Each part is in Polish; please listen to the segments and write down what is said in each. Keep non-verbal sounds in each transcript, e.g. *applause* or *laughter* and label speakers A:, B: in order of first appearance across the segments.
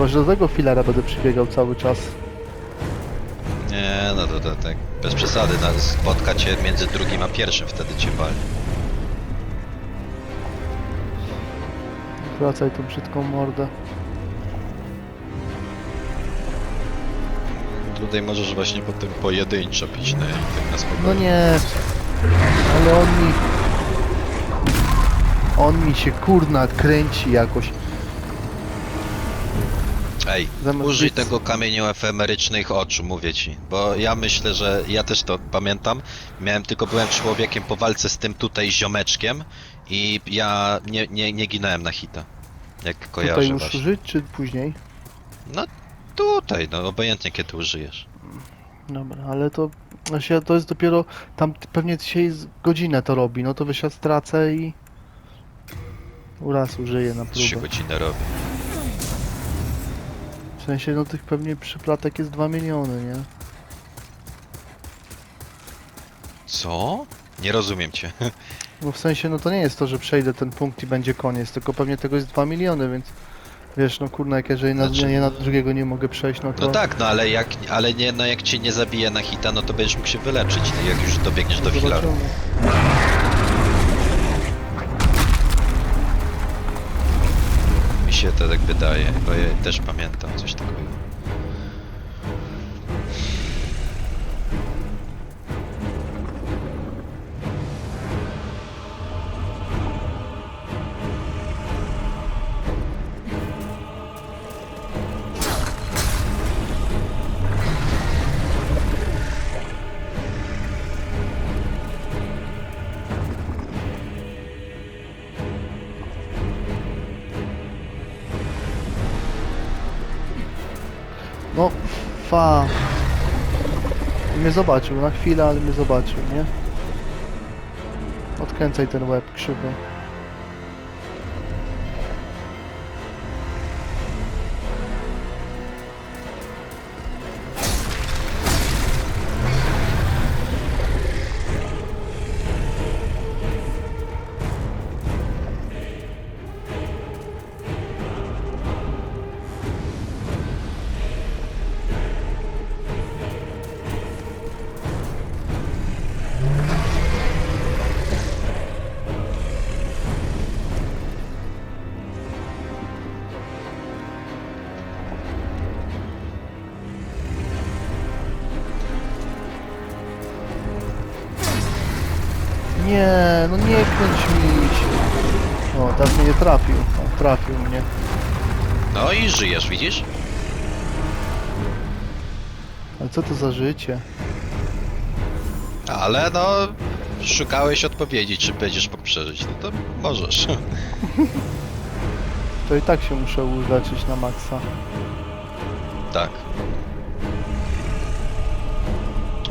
A: Chyba, że do tego filera będę przybiegał cały czas.
B: Nie, no to, to tak bez przesady, no, spotka cię między drugim a pierwszym, wtedy cię wali.
A: Wracaj tą brzydką mordę.
B: Tutaj możesz właśnie potem pojedynczo pić, no tak na spokojnie.
A: No nie. Ale on mi... On mi się kurna kręci jakoś.
B: Ej,
A: Zamiast
B: użyj tego kamieniu efemerycznych oczu, mówię ci. Bo ja myślę, że ja też to pamiętam. Miałem tylko byłem człowiekiem po walce z tym tutaj ziomeczkiem i ja nie, nie, nie ginąłem na hita. Jak kojarzę
A: Tutaj już
B: właśnie.
A: użyć, czy później?
B: No tutaj, no obojętnie kiedy użyjesz.
A: Dobra, ale to... Znaczy, to jest dopiero... Tam pewnie dzisiaj z godzinę to robi, no to ja stracę i... Raz użyję na
B: 3
A: próbę.
B: godziny robi.
A: W sensie, no tych pewnie przyplatek jest 2 miliony, nie?
B: Co? Nie rozumiem cię. *laughs*
A: No w sensie, no to nie jest to, że przejdę ten punkt i będzie koniec, tylko pewnie tego jest 2 miliony, więc... Wiesz, no kurna, jak jeżeli na,
B: Znaczy-
A: nie na drugiego nie mogę przejść, no to...
B: No tak, no ale jak, ale nie, no jak cię nie zabije na hita, no to będziesz mógł się wyleczyć, no, jak już dobiegniesz do filaru.
A: Zobaczymy.
B: Się to tak wydaje, bo ja też pamiętam coś takiego.
A: Fa. Mnie zobaczył na chwilę, ale mnie zobaczył, nie? Odkręcaj ten łeb krzywy. Nie, no nie kręć mi się. O, teraz mnie nie trafił. O, trafił mnie.
B: No i żyjesz, widzisz?
A: Ale co to za życie?
B: Ale no, szukałeś odpowiedzi, czy będziesz mógł przeżyć, no to możesz. *laughs*
A: To i tak się muszę uleczyć na maksa.
B: tak.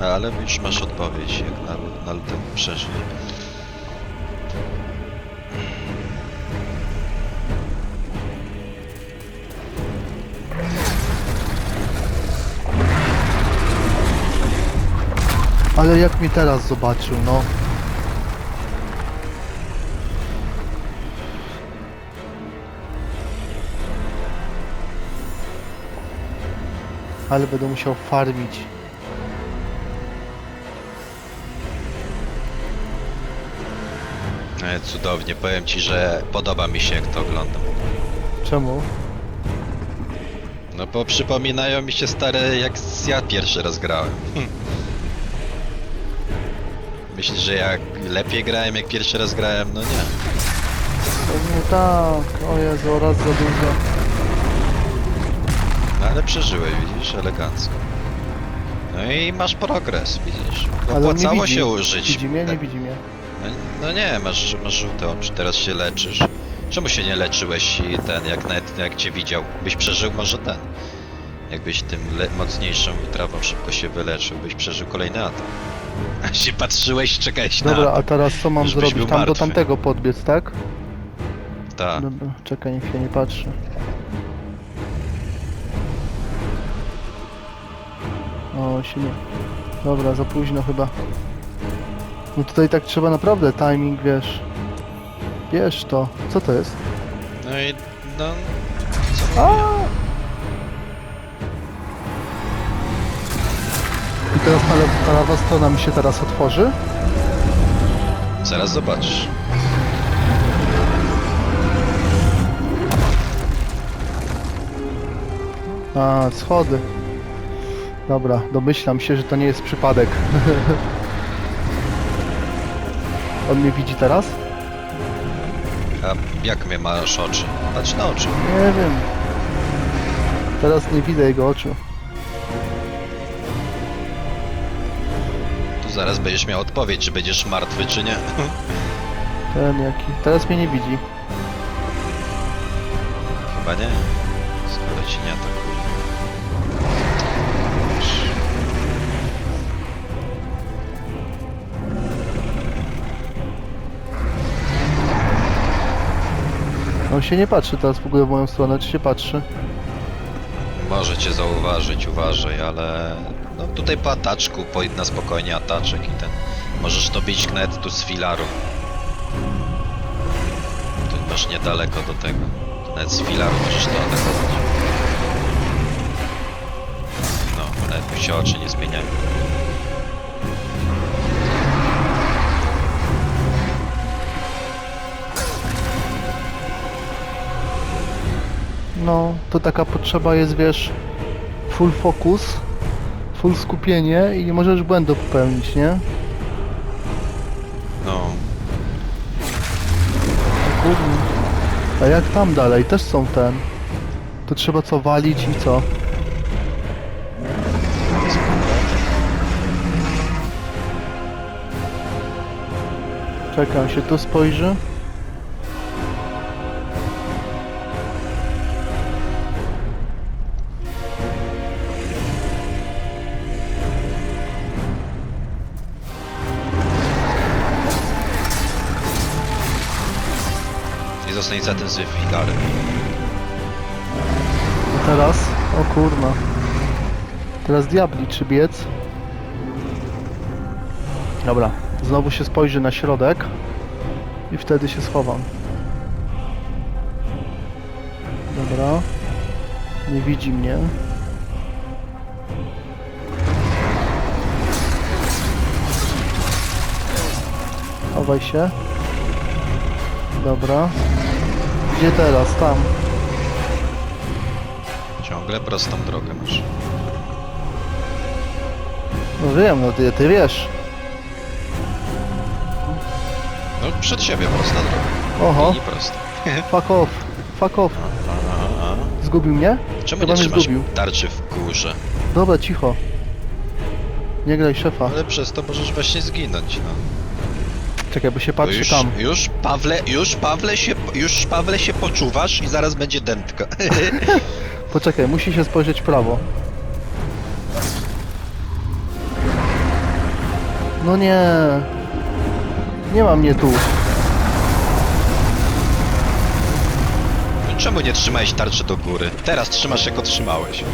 B: Ale już masz odpowiedź, jak na, na lutem przeżyć.
A: Ale jak mnie teraz zobaczył, no. Ale będę musiał farmić.
B: E, cudownie, powiem ci, że podoba mi się jak to oglądam.
A: Czemu?
B: No bo przypominają mi się stare jak ja pierwszy raz grałem. Hm. *laughs* Myślisz, że jak lepiej grałem jak pierwszy raz grałem? No nie.
A: Pewnie tak. O Jezu, raz za dużo.
B: No ale przeżyłeś, widzisz, elegancko. No i masz progres, widzisz.
A: On nie
B: Opłacało
A: widzi.
B: się użyć.
A: Widzi mnie? Nie widzi mnie.
B: No, nie, masz, masz żółte oczy, teraz się leczysz. Czemu się nie leczyłeś i ten, jak nawet jak cię widział, byś przeżył może ten. Jakbyś tym mocniejszą wytrawą szybko się wyleczył, byś przeżył kolejny atak. *laughs* A się patrzyłeś, czekałeś na
A: Dobra, a teraz co mam zrobić? Tam do
B: martwy.
A: tamtego podbiec, tak?
B: Ta.
A: Dobra, czekaj, niech się nie patrzy. O, się nie... Dobra, za późno chyba. No tutaj tak trzeba naprawdę timing, wiesz. Wiesz to. Co to jest?
B: No i no.
A: Co A! I teraz ale prawa strona mi się teraz otworzy.
B: Zaraz zobacz.
A: A, schody. Dobra, domyślam się, że to nie jest przypadek. *laughs* On mnie widzi teraz?
B: A jak mnie masz oczy? Patrz na oczy.
A: Nie wiem. Teraz nie widzę jego oczu.
B: Tu zaraz będziesz miał odpowiedź, czy będziesz martwy, czy nie. *laughs*
A: Ten jaki. Teraz mnie nie widzi.
B: Chyba nie. Skoro ci nie atakuje.
A: On się nie patrzy teraz w ogóle w moją stronę, czy się patrzy?
B: Może cię zauważyć, uważaj, ale... No tutaj po ataczku, po na spokojnie ataczek i ten... Możesz to bić nawet tu z filaru. Tu masz niedaleko do tego. Nawet z filaru możesz to atakować. No, nawet mu się oczy nie zmieniają.
A: No, to taka potrzeba jest, wiesz, full focus, full skupienie i nie możesz błędu popełnić, nie?
B: No,
A: O Kurde. A jak tam dalej? Też są ten. To trzeba co walić i co? Czekam się tu spojrzy.
B: I zostań za tym z filarem.
A: A teraz? O kurna. Teraz diabli czy biec? Dobra. Znowu się spojrzy na środek. I wtedy się schowam. Dobra. Nie widzi mnie. Chowaj się. Dobra. Gdzie teraz? Tam.
B: Ciągle prostą drogę masz.
A: No wiem, no ty, ty wiesz.
B: No przed siebie prosta droga.
A: Oho,
B: Linii prosta. *laughs*
A: fuck off, fuck off.
B: A, a, a.
A: Zgubił mnie?
B: Czemu
A: Chyba
B: nie
A: mnie
B: trzymasz
A: zgubił.
B: tarczy w górze?
A: Dobra, cicho. Nie graj szefa.
B: Ale przez to możesz właśnie zginąć, no.
A: Czekaj, bo się patrzy
B: już,
A: tam.
B: już Pawle, już Pawle się, już Pawle się poczuwasz i zaraz będzie dętka. *laughs*
A: Poczekaj, musi się spojrzeć w prawo. No nie. Nie ma mnie tu.
B: Czemu nie trzymałeś tarczy do góry? Teraz trzymasz jak otrzymałeś.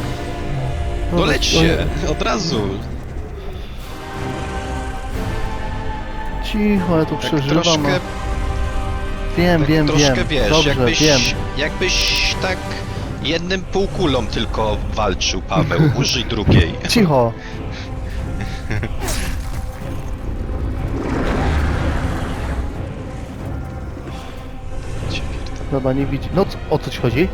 B: No
A: Dobra,
B: leć
A: o-
B: się, od razu.
A: Cicho, ja tu
B: Tak
A: przeżywam.
B: troszkę,
A: Wiem,
B: tak
A: wiem,
B: troszkę
A: wiem.
B: wiesz,
A: Dobrze,
B: jakbyś,
A: wiem.
B: jakbyś tak jednym półkulą tylko walczył, Paweł. *laughs* Użyj drugiej.
A: Cicho. Dobra, nie widzi. No o co ci chodzi?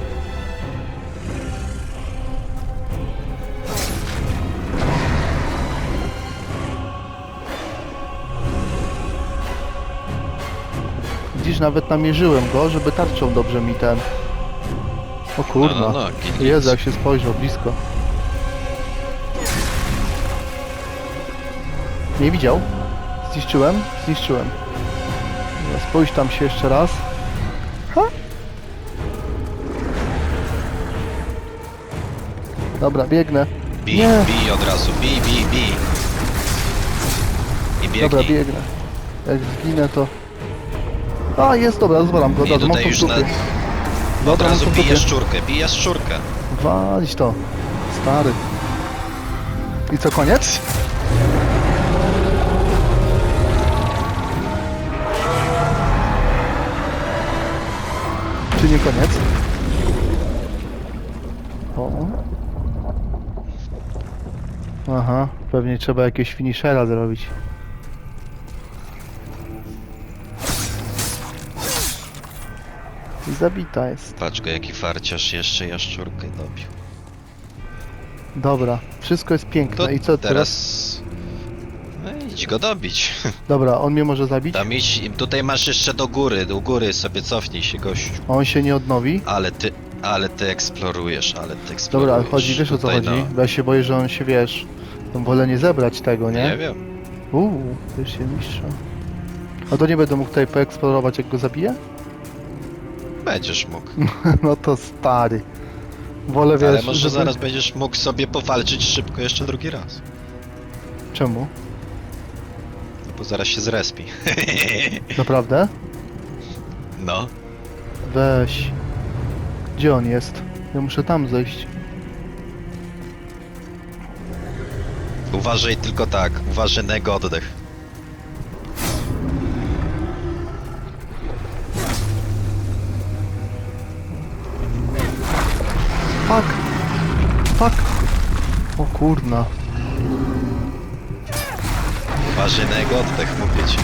A: Nawet namierzyłem go, żeby tarczą dobrze mi ten... O kurna.
B: No, no, no, git, git.
A: Jezu, jak się spojrzał blisko. Nie widział? Zniszczyłem? Zniszczyłem. Spójrz tam się jeszcze raz. Ha? Dobra, biegnę.
B: Bij,
A: Nie.
B: bij od razu, bij, bij, bij. I biegnij.
A: Dobra, biegnę. Jak zginę to... A, jest, dobra, rozwalam go.
B: I
A: Dobra, mam
B: tutaj
A: to w
B: już na...
A: dupie.
B: Od
A: Dobra, mam
B: razu
A: to w
B: bije
A: dupie.
B: szczurkę, bije szczurkę.
A: Walić to. Stary. I co, koniec? Czy nie koniec? O. Aha, pewnie trzeba jakiegoś finishera zrobić. Zabita jest.
B: Patrz go, jaki farciarz jeszcze jaszczurkę dobił.
A: Dobra, wszystko jest piękne.
B: To
A: I co teraz?
B: teraz... No idź go dobić. *laughs*
A: Dobra, on mnie może zabić?
B: Tam idź, tutaj masz jeszcze do góry, do góry sobie cofnij się gościu.
A: A on się nie odnowi?
B: Ale ty, ale ty eksplorujesz, ale ty eksplorujesz.
A: Dobra, ale chodzi, wiesz o co
B: Tutaj,
A: chodzi?
B: No,
A: Bo ja się boję, że on się, wiesz... No wolę nie zebrać tego, nie?
B: nie wiem.
A: Uuu, już się mistrza. A to nie będę mógł tutaj poeksplorować, jak go zabiję?
B: Będziesz mógł. *laughs*
A: no to stary. Wolę, wiesz...
B: Ale może
A: żeby-
B: zaraz będziesz mógł sobie powalczyć szybko jeszcze drugi raz.
A: Czemu?
B: No bo zaraz się zrespi. *laughs*
A: Naprawdę?
B: No.
A: Weź. Gdzie on jest? Ja muszę tam zejść.
B: Uważaj tylko tak, uważaj na jego oddech.
A: Fuck! O kurna.
B: Uważaj na jego oddech, mówię ci.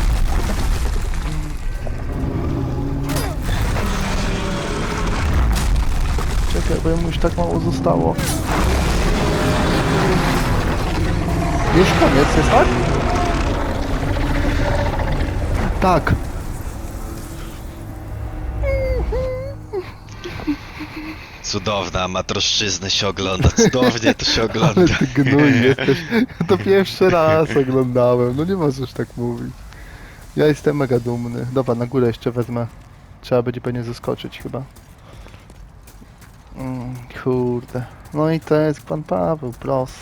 A: Czekaj, bo mu już tak mało zostało. Już koniec jest, tak? Tak.
B: Cudowna amatorszczyzna się ogląda, cudownie to się *laughs* ogląda.
A: Ale ty gnój jesteś. To pierwszy raz oglądałem. No nie możesz tak mówić. Ja jestem mega dumny. Dobra, na górę jeszcze wezmę. Trzeba będzie pewnie zeskoczyć chyba. Mm, kurde. No i to jest pan Paweł, pros.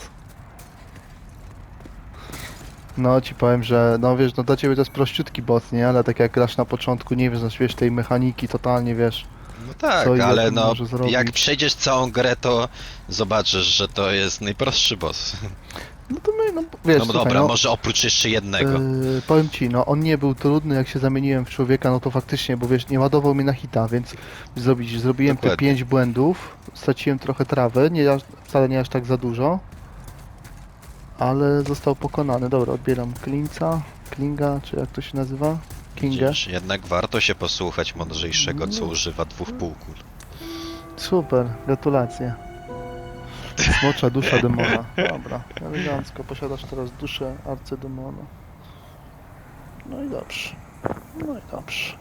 A: No ci powiem, że no wiesz, no dla ciebie to jest prościutki boss, nie? Ale tak jak grasz na początku, nie wiesz, no wiesz tej mechaniki totalnie, wiesz.
B: No tak,
A: Co
B: ale no,
A: może zrobić?
B: jak przejdziesz całą grę, to zobaczysz, że to jest najprostszy boss.
A: No to my, no wiesz,
B: No
A: słuchaj,
B: dobra,
A: no,
B: może oprócz jeszcze jednego.
A: Yy, powiem ci, no on nie był trudny, jak się zamieniłem w człowieka, no to faktycznie, bo wiesz, nie ładował mnie na hita, więc zrobić, zrobiłem te
B: Dokładnie.
A: pięć błędów, straciłem trochę trawy, nie, aż- wcale nie aż tak za dużo, ale został pokonany. Dobra, odbieram klinca, klinga, czy jak to się nazywa? Kingę.
B: Widzisz, jednak warto się posłuchać mądrzejszego, co
A: No.
B: używa dwóch półkul.
A: Super, gratulacje. Smocza dusza demona. Dobra, elegancko. Posiadasz teraz duszę arcydemona. No i dobrze. No i dobrze.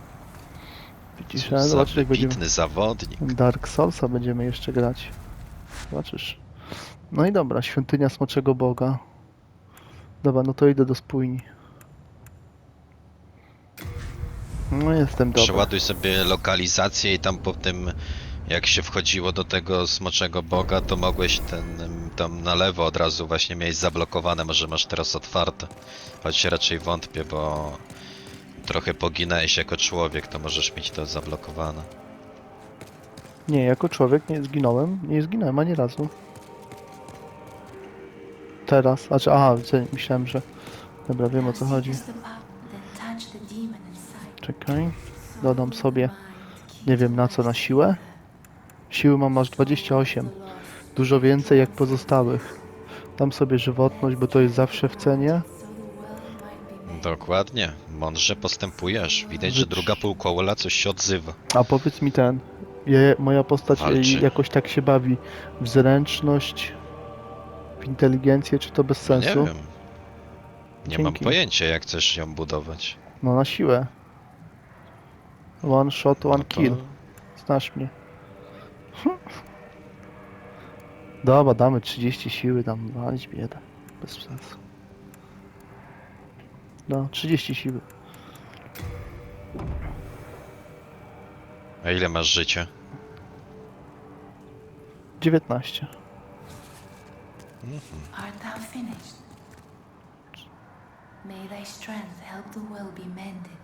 A: Widzisz, ale zobaczysz jak będziemy...
B: zawodnik.
A: Dark Soulsa będziemy jeszcze grać. Zobaczysz. No i dobra, świątynia Smoczego Boga. Dobra, no to idę do spójni. No jestem dobry.
B: Przeładuj sobie lokalizację i tam po tym, jak się wchodziło do tego smoczego boga, to mogłeś ten, em, tam na lewo od razu właśnie miałeś zablokowane, może masz teraz otwarte. Choć raczej wątpię, bo trochę poginęłeś jako człowiek, to możesz mieć to zablokowane.
A: Nie, jako człowiek nie zginąłem. Nie zginąłem ani razu. Teraz. Znaczy, aha, myślałem, że. Dobra, wiem o co chodzi. Czekaj. Dodam sobie. Nie wiem na co, na siłę? Siły mam aż 28. Dużo więcej jak pozostałych. Dam sobie żywotność, bo to jest zawsze w cenie.
B: Dokładnie, mądrze postępujesz. Widać, że druga półkoła coś się odzywa.
A: A powiedz mi ten. Je, moja postać e,
B: Walczy.
A: jakoś tak się bawi w zręczność, w inteligencję, czy to bez
B: No Nie
A: sensu?
B: wiem. Nie mam
A: Dzięki.
B: pojęcia, jak chcesz ją budować.
A: No na siłę. One shot, one
B: No to-
A: kill. Znasz mnie. Dobra, damy 30 siły, dam walić biedę. Bez sensu. No, 30 siły.
B: A ile masz życia?
A: 19.
C: Art thou finished? May thy strength help the well be mended.